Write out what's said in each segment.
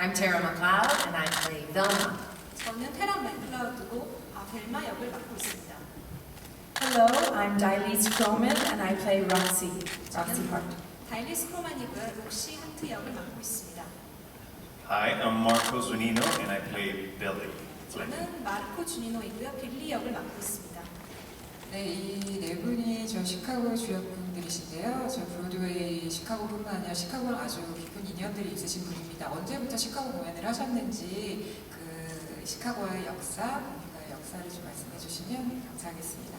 I'm Tara McLeod, and I play Velma. 저는 테라 맥클라우드고 아, 벨마 역을 맡고 있습니다. Hello, I'm Dilise Croman and I play Roxy, Roxy Hart. 다일리스 크로만이고요. 록시 하트 역을 맡고 있습니다. Hi, I'm Marco Zunino and I play Billy. 저는 마르코 주니노이고요. 빌리 역을 맡고 있습니다. 네, 이 네 분이 저 시카고 주역 분들이신데요. 저 브로드웨이 시카고뿐만 아니라 시카고랑 아주 깊은 인연들이 있으신 분입니다. 언제부터 시카고 공연을 하셨는지 그 시카고의 역사, 공연가의 역사를 좀 말씀해 주시면 감사하겠습니다.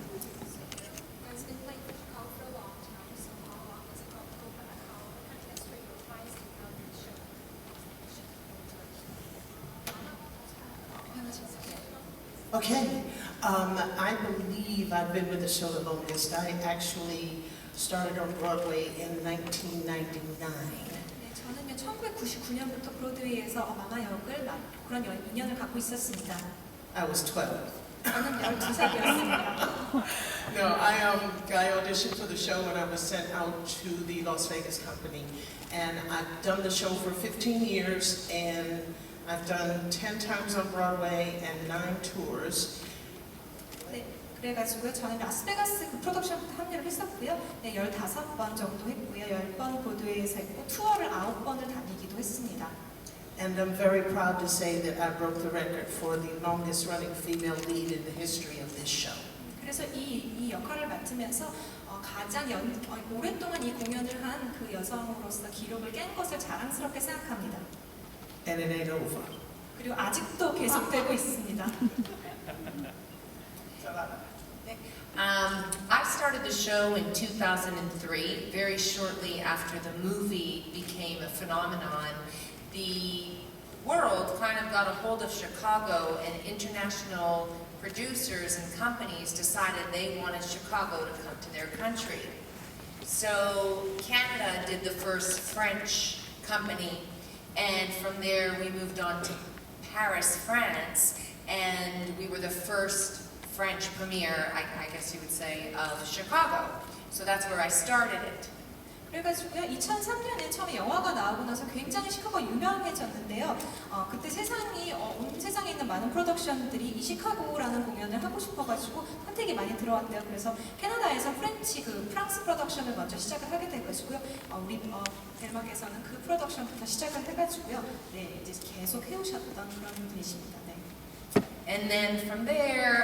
Of of? Okay, um, I believe I've been with the show the longest. I actually started on Broadway in 1999. 네, 저는요 1999년부터 브로드웨이에서 어, 마마 역을 맡고 그런 연- 인연을 갖고 있었습니다. I was 12. 저는 12살이었습니다. No, I, um, I auditioned for the show when I was sent out to the Las Vegas company. And I've done the show for 15 years and I've done 10 times on Broadway and nine tours. 네, 그래가지고요 저는 라스베가스 그 프로덕션부터 합류를 했었고요. 네, 15번 정도 했고요. 10번 브로드웨이에서 했고 투어를 9번을 다니기도 했습니다. And I'm very proud to say that I broke the record for the longest running female lead in the history of this show. 그래서 이, 이 역할을 맡으면서 어, 가장 연, 어, 오랫동안 이 공연을 한 그 여성으로서 기록을 깬 것을 자랑스럽게 생각합니다. And it ain't over. 그리고 아직도 계속되고 있습니다. Um, I started the show in 2003, very shortly after the movie became a phenomenon. The world kind of got a hold of Chicago, and international producers and companies decided they wanted Chicago to come to their country. So Canada did the first French company, and from there we moved on to Paris, France, and we were the first French premiere, I, I guess you would say, of Chicago. So that's where I started it. 그래가지고요 2003년에 처음에 영화가 나오고 나서 굉장히 시카고가 유명해졌는데요. 어, 그때 세상이 어, 온 세상에 있는 많은 프로덕션들이 이 시카고라는 공연을 하고 싶어가지고 선택이 많이 들어왔대요. 그래서 캐나다에서 프렌치 그 프랑스 프로덕션을 먼저 시작을 하게 돼가지고요. 어, 우리 어, 델마께서는 그 프로덕션부터 시작을 해가지고요. 네 이제 계속 해오셨던 그런 분이십니다. 네. And then from there,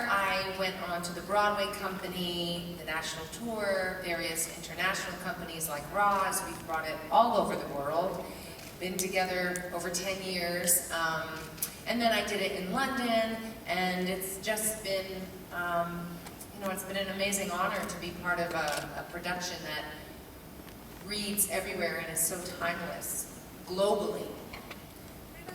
went on to the Broadway company, the national tour, various international companies like Roz. We've brought it all over the world. Been together over 10 years. Um, and then I did it in London, and it's just been, um, you know, it's been an amazing honor to be part of a, a production that reads everywhere and is so timeless, globally.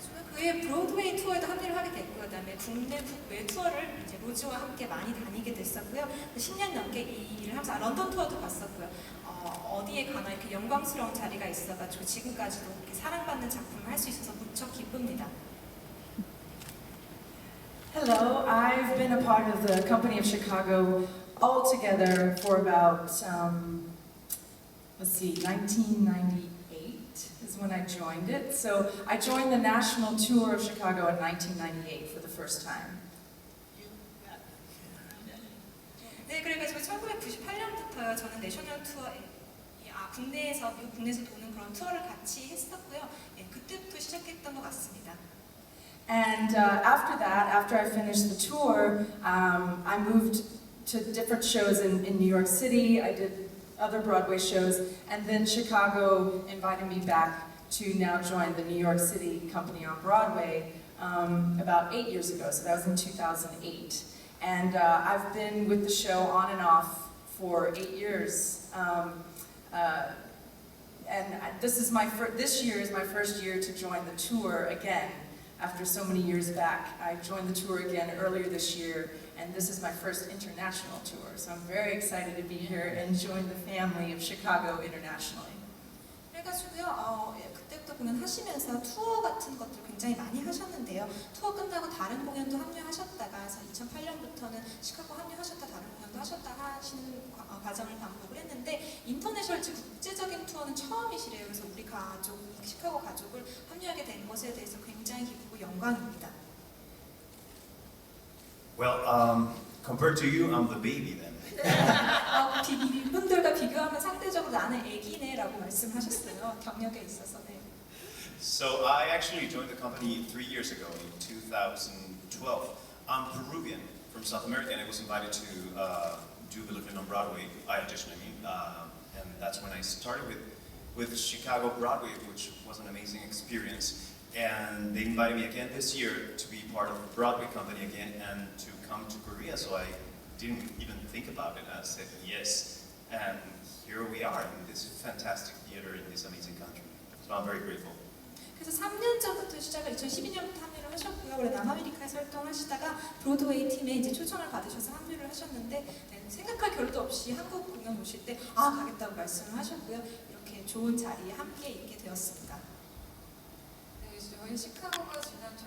그래가지고 그의 브로드웨이 투어에도 합류를 하게 됐고요. 그다음에 국내 국외 투어를 이제 로즈와 함께 많이 다니게 됐었고요. 10년 넘게 이 일을 하면서 아, 런던 투어도 갔었고요. 어, 어디에 가나 이렇게 영광스러운 자리가 있어가지고 지금까지도 이렇게 사랑받는 작품을 할 수 있어서 무척 기쁩니다. Hello, I've been a part of the Company of Chicago altogether for about, um, let's see, 1998 is when I joined it. So I joined the national tour of Chicago in 1998 for the first time. 네, 그래가지고 1998년부터요. 저는 내셔널 투어에 이- 아, 국내에서 미국 국내에서 도는 그런 투어를 같이 했었고요. 네, 그때부터 시작했던 것 같습니다. And uh, after that, after I finished the tour, um, I moved to different shows in, in New York City. I did other Broadway shows, and then Chicago invited me back to now join the New York City company on Broadway um, about eight years ago. So that was in 2008. And uh, I've been with the show on and off for eight years. Um, uh, and I- this is my fir- this year is my first year to join the tour again after so many years back. I joined the tour again earlier this year, and this is my first international tour. So I'm very excited to be here and join the family of Chicago internationally. 그래가지고요, 어, 예, 그때부터 공연하시면서 투어 같은 것들 굉장히 많이 하셨는데요. 투어 끝나고 다른 공연도 합류하셨다가 2008년부터는 시카고 합류하셨다 다른 공연도 하셨다 하시는 과- 어, 과정을 반복을 했는데 인터내셔널 즉 국제적인 투어는 처음이시래요. 그래서 우리 가족, 이 시카고 가족을 합류하게 된 것에 대해서 굉장히 영광입니다. Well, um, compared to you, I'm the baby then. 어, 비, 이분들과 비교하면 상대적으로 나는 애기네라고 말씀하셨어요. 경력에 있어서. 네. So I actually joined the company three years ago in 2012. I'm Peruvian from South America, and I was invited to uh, do Believing on Broadway. I auditioned, I mean, um, and that's when I started with with Chicago Broadway, which was an amazing experience. And they invited me again this year to be part of the Broadway company again and to come to Korea. So I didn't even think about it. I said yes, and here we are in this fantastic theater in this amazing country. So I'm very grateful. 그래서 3년 전부터 시작을 2012년부터 합류를 하셨고요. 원래 남아메리카에서 활동하시다가 브로드웨이 팀에 이제 초청을 받으셔서 합류를 하셨는데 네, 생각할 겨를도 없이 한국 공연 오실 때 아 가겠다고 말씀을 하셨고요. 이렇게 좋은 자리에 함께 있게 되었습니다. 네, 저희 시카고가